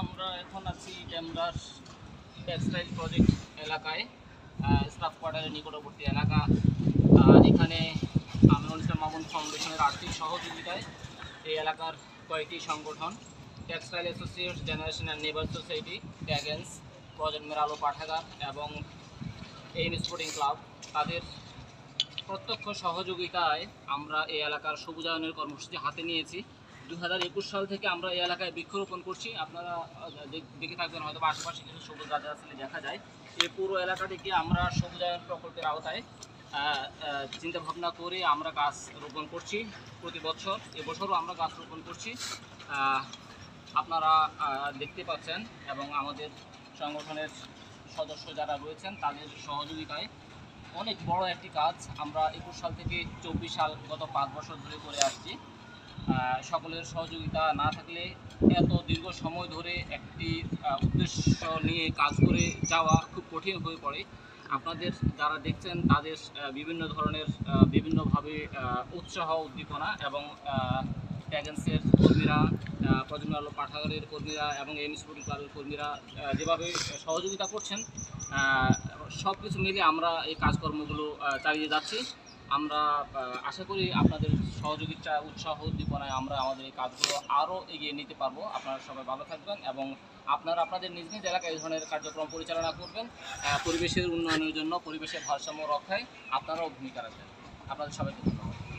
আমরা এখন আছি ডেমরার টেক্সটাইল প্রজেক্ট এলাকায় স্টাফ কোয়ার্টারের নিকটবর্তী এলাকা। এখানে আমিনুল ইসলাম মামুন ফাউন্ডেশনের আর্থিক সহযোগিতায় এই এলাকার কয়েকটি সংগঠন, textile associate generation and neighbour society ট্যাগেন্স প্রজন্মের আলো পাঠাগার এবং এইম স্পোর্টিং ক্লাব, তাদের প্রত্যক্ষ সহযোগিতায় আমরা এই এলাকার সবুজায়নের কর্মসূচি হাতে নিয়েছি। দু হাজার একুশ সাল থেকে আমরা এই এলাকায় বৃক্ষরোপণ করছি। আপনারা দেখ- থাকবেন হয়তো আশেপাশে কিছু সবুজ গাছ আসলে দেখা যায়। এই পুরো এলাকাটিকে আমরা সবুজায়ন প্রকল্পের আওতায় চিন্তা ভাবনা করে আমরা গাছ রোপণ করছি প্রতি বছর। এবছরও আমরা গাছ রোপণ করছি। আপনারা দেখতে পাচ্ছেন এবং আমাদের সংগঠনের সদস্য যারা রয়েছেন, তাদের সহযোগিতায় অনেক বড় একটি কাজ আমরা একুশ সাল থেকে চব্বিশ সাল গত পাঁচ বছর ধরে করে আসছি। সকলের সহযোগিতা না থাকলে এত দীর্ঘ সময় ধরে একটি উদ্দেশ্য নিয়ে কাজ করে যাওয়া খুব কঠিন হয়ে পড়ে। আপনাদের যারা দেখছেন, তাদের বিভিন্ন ধরনের বিভিন্নভাবে উৎসাহ, উদ্দীপনা এবং ট্যাগেন্সের কর্মীরা প্রজন্ম আলো পাঠাগারের কর্মীরা এবং এম কর্মীরা যেভাবে সহযোগিতা করছেন সব কিছু মিলে আমরা এই কাজকর্মগুলো চালিয়ে যাচ্ছি। আমরা আশা করি আপনাদের সহযোগিতা, উৎসাহ, উদ্দীপনায় আমরা আমাদের এই কাজগুলো আরও এগিয়ে নিতে পারব। আপনারা সবাই ভালো থাকবেন এবং আপনারা আপনাদের নিজ নিজ এলাকায় এই ধরনের কার্যক্রম পরিচালনা করবেন। পরিবেশের উন্নয়নের জন্য পরিবেশের ভারসাম্য রক্ষায় আপনারাও ভূমিকা রাখবেন। আপনাদের সবাইকে